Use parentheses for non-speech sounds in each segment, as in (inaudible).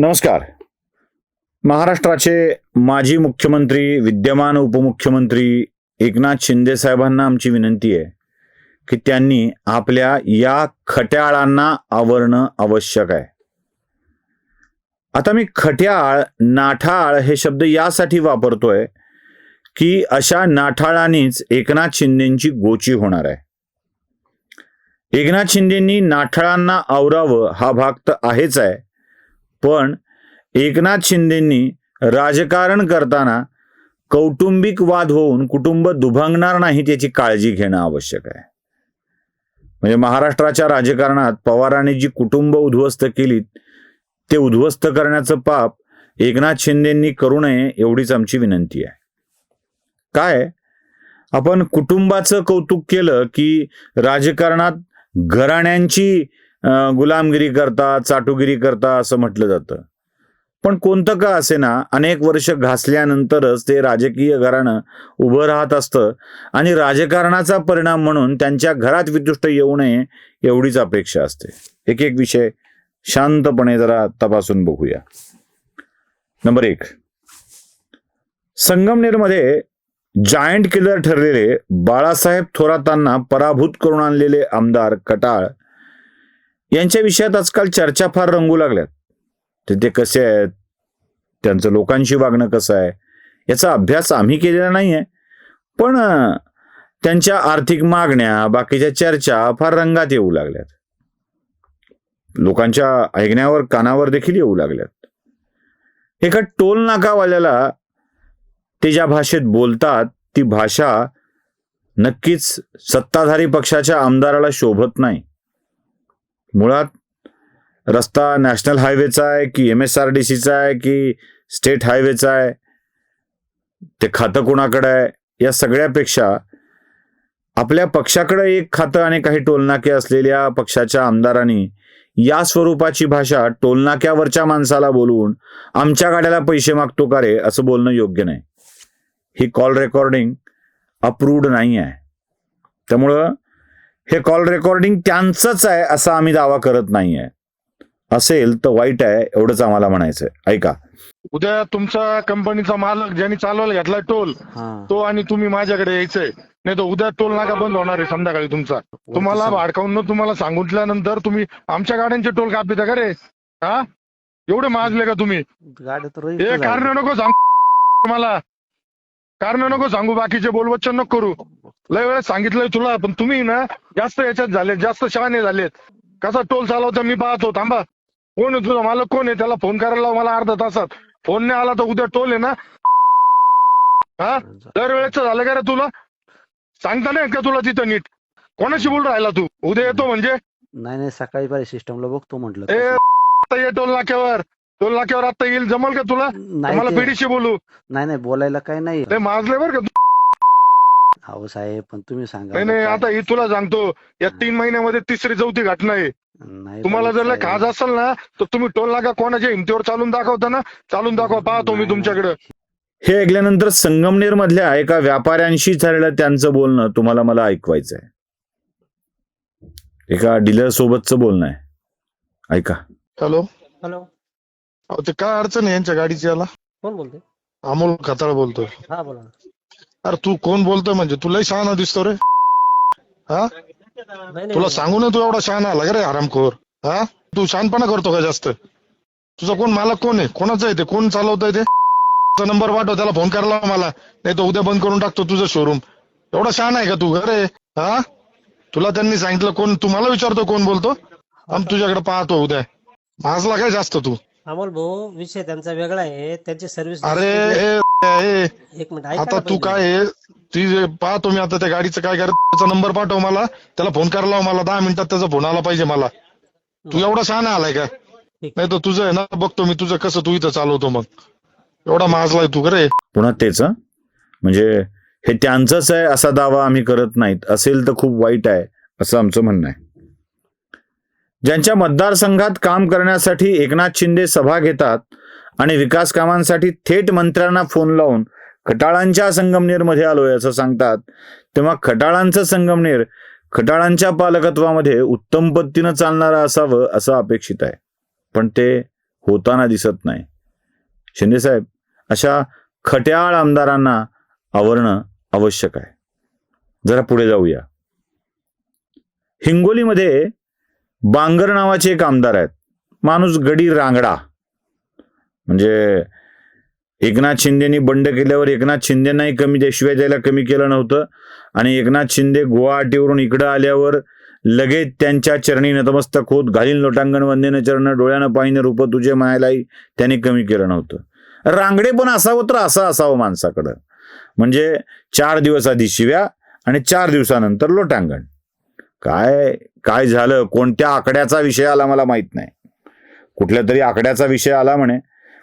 नमस्कार. महाराष्ट्राचे माजी मुख्यमंत्री विद्यमान उपमुख्यमंत्री एकनाथ शिंदे साहेबांना आमची विनंती आहे की त्यांनी आपल्या या खट्याळांना आवरणं आवश्यक आहे. आता मी खट्याळ नाठाळ हे शब्द यासाठी वापरतोय की अशा नाठाळांनीच एकनाथ शिंदेची गोची होणार आहे. एकनाथ शिंदेंनी नाठाळांना आवरावं हा भाग तर आहेच आहे. पण एकनाथ शिंदेंनी राजकारण करताना कौटुंबिक वाद होऊन कुटुंब दुभंगणार नाही त्याची काळजी घेणं आवश्यक आहे. म्हणजे महाराष्ट्राच्या राजकारणात पवारांनी जी कुटुंब उद्ध्वस्त केली ते उद्ध्वस्त करण्याचं पाप एकनाथ शिंदेंनी करू नये एवढीच आमची विनंती आहे. काय? आपण कुटुंबाचं कौतुक केलं की राजकारणात घराण्यांची गुलामगिरी करता चाटुगिरी करता असं म्हटलं जातं. पण कोणतं का असे ना अनेक वर्ष घासल्यानंतरच ते राजकीय घराणं उभं राहत असतं आणि राजकारणाचा परिणाम म्हणून त्यांच्या घरात वितुष्ट येऊ नये एवढीच अपेक्षा असते. एक एक विषय शांतपणे जरा तपासून बघूया. नंबर एक. संगमनेरमध्ये जायंट किलर ठरलेले बाळासाहेब थोरातांना पराभूत करून आणलेले आमदार कटाळ यांच्या विषयात आजकाल चर्चा फार रंगू लागल्यात. ते ते कसे आहेत? त्यांचं लोकांशी वागणं कसं आहे? याचा अभ्यास आम्ही केलेला नाही आहे पण त्यांच्या आर्थिक मागण्या बाकीच्या चर्चा फार रंगात येऊ लागल्यात. लोकांच्या ऐकण्यावर कानावर देखील येऊ लागल्यात. एका टोल नाकावाल्याला ते ज्या भाषेत बोलतात ती भाषा नक्कीच सत्ताधारी पक्षाच्या आमदाराला शोभत नाही. मुळात रस्ता नॅशनल हायवेचा आहे की एम एस आर डी सीचा आहे की स्टेट हायवेचा आहे ते खातं कोणाकडे आहे या सगळ्यापेक्षा आपल्या पक्षाकडे एक खातं आणि काही टोलनाके असलेल्या पक्षाच्या आमदारांनी या स्वरूपाची भाषा टोलनाक्यावरच्या माणसाला बोलवून आमच्या गाड्याला पैसे मागतो का रे असं बोलणं योग्य नाही. ही कॉल रेकॉर्डिंग अप्रूव्ड नाही आहे. त्यामुळं हे कॉल रेकॉर्डिंग त्यांचंच आहे असा आम्ही दावा करत नाही आहे असेल तर वाईट आहे एवढंच आम्हाला म्हणायचं ऐका. उद्या तुमचा कंपनीचा मालक ज्यांनी चालवायला घेतलाय टोल हा. तो आणि तुम्ही माझ्याकडे यायचंय. नाही तर उद्या टोल नाका बंद होणार आहे संध्याकाळी तुमचा. तुम्हाला भाडकावून तुम्हाला सांगितल्यानंतर तुम्ही आमच्या गाड्यांचे टोल कापिता का रे? हा? एवढे माजले का तुम्ही? गाड्या तर हे कारण. नको सांगू. (laughs) मला. कारण नको सांगू बाकीचे बोलवच्चन नको करू. लय वेळेस सांगितलंय तुला पण तुम्ही ना जास्त याच्यात झाले जास्त शहाणे झालेत. कसा टोल चालवता मी पाहतो थांबा. कोण आहे तुझा मालक? कोण आहे? त्याला फोन करायला लाव मला अर्धा तासात. फोन नाही आला तर उद्या टोल आहे ना? हा? दरवेळेच झालं का रे तुला? सांगता नाही का तुला तिथं नीट? कोणाशी बोल राहिला तू? उद्या येतो म्हणजे? नाही नाही सकाळी पाहिजे सिस्टमला बघतो म्हटलं ए ये टोल नाक्यावर. टोल नाक्यावर आता येईल जमल का तुला? नाही मला ते- पीडीशी बोलू. नाही नाही बोलायला काही नाही ते माजले बरं का तू. अहो साहेब पण तुम्ही सांगा. नाही नाही आता ही तुला सांगतो. या तीन महिन्यामध्ये तिसरी चौथी घटना आहे. नाही तुम्हाला जर लय साहेब. खाज असेल ना तर तुम्ही टोल नाका कोणाच्या हिमतीवर चालून दाखवता ना? चालून दाखवा पाहतो मी नाही. तुमच्याकडे. हे ऐकल्यानंतर संगमनेर मधल्या एका व्यापाऱ्यांशी झालेलं त्यांचं बोलणं तुम्हाला मला ऐकवायचं आहे एका डीलर सोबतचं बोलणं आहे. ऐका. हॅलो. हॅलो. अहो ते काय अडचण आहे यांच्या गाडीची याला? कोण बोलते अमोल खताळ बोलतोय. हा बोला ना. अरे तू कोण बोलतोय म्हणजे? तुलाही शहाणा दिसतो रे. हा? नाही नाही तुला सांगू ना तू एवढा शहाणा आला का रे हरामखोर हा? तू शहाणपणा करतो का जास्त? तुझा कोण मालक कोण आहे? कोणाचं आहे ते? कोण चालवतंय ते? नंबर पाठव त्याला फोन करायला मला. नाही तर उद्या बंद करून टाकतो तुझं शोरूम एवढा शहाणा आहे का तू अरे हा? तुला त्यांनी सांगितलं कोण? तू मला विचारतो कोण बोलतो? आम तुझ्याकडे पाहतो उद्या. माजला काय जास्त तू? अमोल भाऊ विषय त्यांचा वेगळा आहे. त्यांची सर्व्हिस अरे ए, ए, एक मिनिट ऐका आता ना तू पहिले. काय आहे ती जे पाहतो मी आता त्या गाडीचं काय कर त्याचा नंबर पाठव मला. त्याला फोन करायला लाव मला दहा मिनिटात त्याचा फोन आला पाहिजे मला. तू एवढा शहाणा आलाय का. नाही तर तुझं आहे ना बघतो मी तुझं कसं तू इथं चालवतो मग. एवढा माजलाय तू करे पुन्हा तेच हं? म्हणजे हे त्यांचंच आहे असा दावा आम्ही करत नाहीत. असेल तर खूप वाईट आहे असं आमचं म्हणणं आहे. ज्यांच्या मतदारसंघात काम करण्यासाठी एकनाथ शिंदे सभा घेतात आणि विकास कामांसाठी थेट मंत्र्यांना फोन लावून खटाळांच्या संगमनेरमध्ये आलोय असं सांगतात. तेव्हा खटाळांचं संगमनेर खटाळांच्या पालकत्वामध्ये उत्तम पद्धतीनं चालणारं असावं असं अपेक्षित आहे. पण ते होताना दिसत नाही. शिंदेसाहेब अशा खट्याळ आमदारांना आवरणं आवश्यक आहे. जरा पुढे जाऊया. हिंगोलीमध्ये बांगर नावाचे एक आमदार आहेत. माणूस गडी रांगडा. म्हणजे एकनाथ शिंदेनी बंड केल्यावर एकनाथ शिंदेनाही कमी शिवाय द्यायला कमी केलं नव्हतं. आणि एकनाथ शिंदे गुवाहाटीवरून इकडं आल्यावर लगेच त्यांच्या चरणी नतमस्तक होत घालीन लोटांगण वंदेनं चरण डोळ्यानं पाहिनं रूप तुझे मायालाही त्यांनी कमी केलं नव्हतं. रांगडे पण असावं तर असं असावं माणसाकडं. म्हणजे चार दिवस आधी शिव्या आणि चार दिवसानंतर लोटांगण. काय काय झालं? कोणत्या आकड्याचा विषय आला मला माहीत नाही. कुठल्या तरी आकड्याचा विषय आला म्हणे.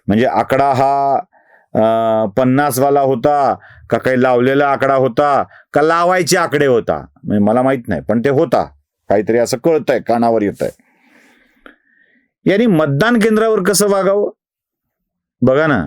म्हणजे आकडा हा पन्नासवाला होता का काही लावलेला आकडा होता का लावायचे आकडे होता? म्हणजे मला माहीत नाही पण ते होता. काहीतरी असं कळतंय कानावर येत आहे यांनी मतदान केंद्रावर कसं वागावं? बघा ना.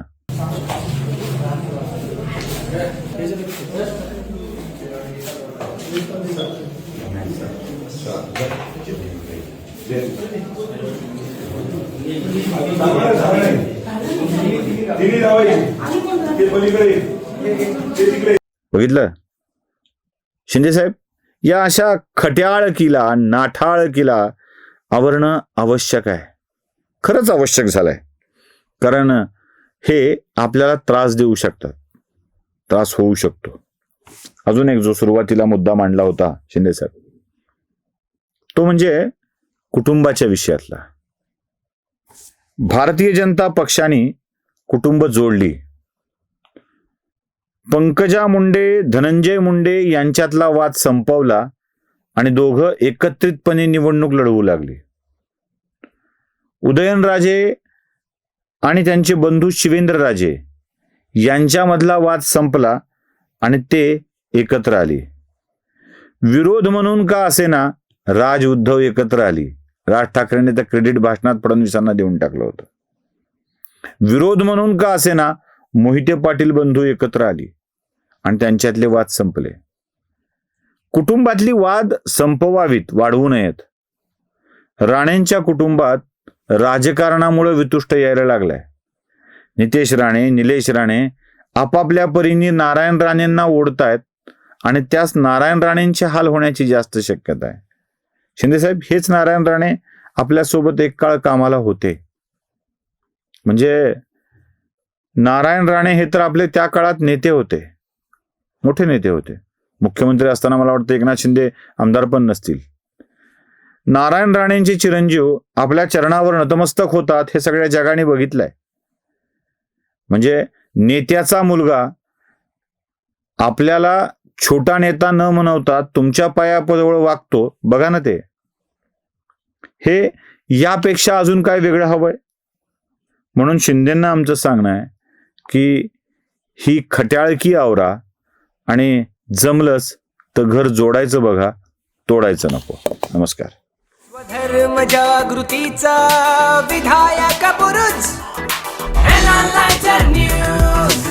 बघितलं? शिंदे साहेब या अशा खट्याळ किला नाठाळ किला आवरणं आवश्यक आहे. खरंच आवश्यक झालंय. कारण हे आपल्याला त्रास देऊ शकतात. त्रास होऊ शकतो. अजून एक जो सुरुवातीला मुद्दा मांडला होता शिंदे साहेब तो म्हणजे कुटुंबाच्या विषयातला. भारतीय जनता पक्षाने कुटुंब जोडली. पंकजा मुंडे धनंजय मुंडे यांच्यातला वाद संपवला आणि दोघं एकत्रितपणे निवडणूक लढवू लागली. उदयनराजे आणि त्यांचे बंधू शिवेंद्रराजे यांच्यामधला वाद संपला आणि ते एकत्र आले. विरोध म्हणून का असेना राज उद्धव एकत्र आली? राज ठाकरेंनी तर क्रेडिट भाषणात फडणवीसांना देऊन टाकलं होतं. विरोध म्हणून का असेना मोहिते पाटील बंधू एकत्र आली आणि त्यांच्यातले वाद संपले. कुटुंबातली वाद संपवावीत वाढवू नयेत. राणेंच्या कुटुंबात राजकारणामुळे वितुष्ट यायला लागलाय. नितेश राणे निलेश राणे आपापल्या परीने नारायण राणेंना ओढतायत आणि त्यास नारायण राणेंचे हाल होण्याची जास्त शक्यता आहे. शिंदेसाहेब हेच नारायण राणे आपल्यासोबत एक काळ कामाला होते. म्हणजे नारायण राणे हे तर आपले त्या काळात नेते होते. मोठे नेते होते. मुख्यमंत्री असताना मला वाटतं एकनाथ शिंदे आमदार पण नसतील. नारायण राणेंचे चिरंजीव आपल्या चरणावर नतमस्तक होतात हे सगळ्या जगाने बघितलंय. म्हणजे नेत्याचा मुलगा आपल्याला छोटा नेता न म्हणवता तुमच्या पायाजवळ वागतो बघा ना ते. हे यापेक्षा अजून काय वेगळं हवंय? म्हणून शिंदेंना आमचं सांगणं आहे की ही खट्याळकी आवरा आणि जमलंच तर घर जोडायचं बघा तोडायचं नको. नमस्कार. धर्म जागृतीचा विधायक न्यूज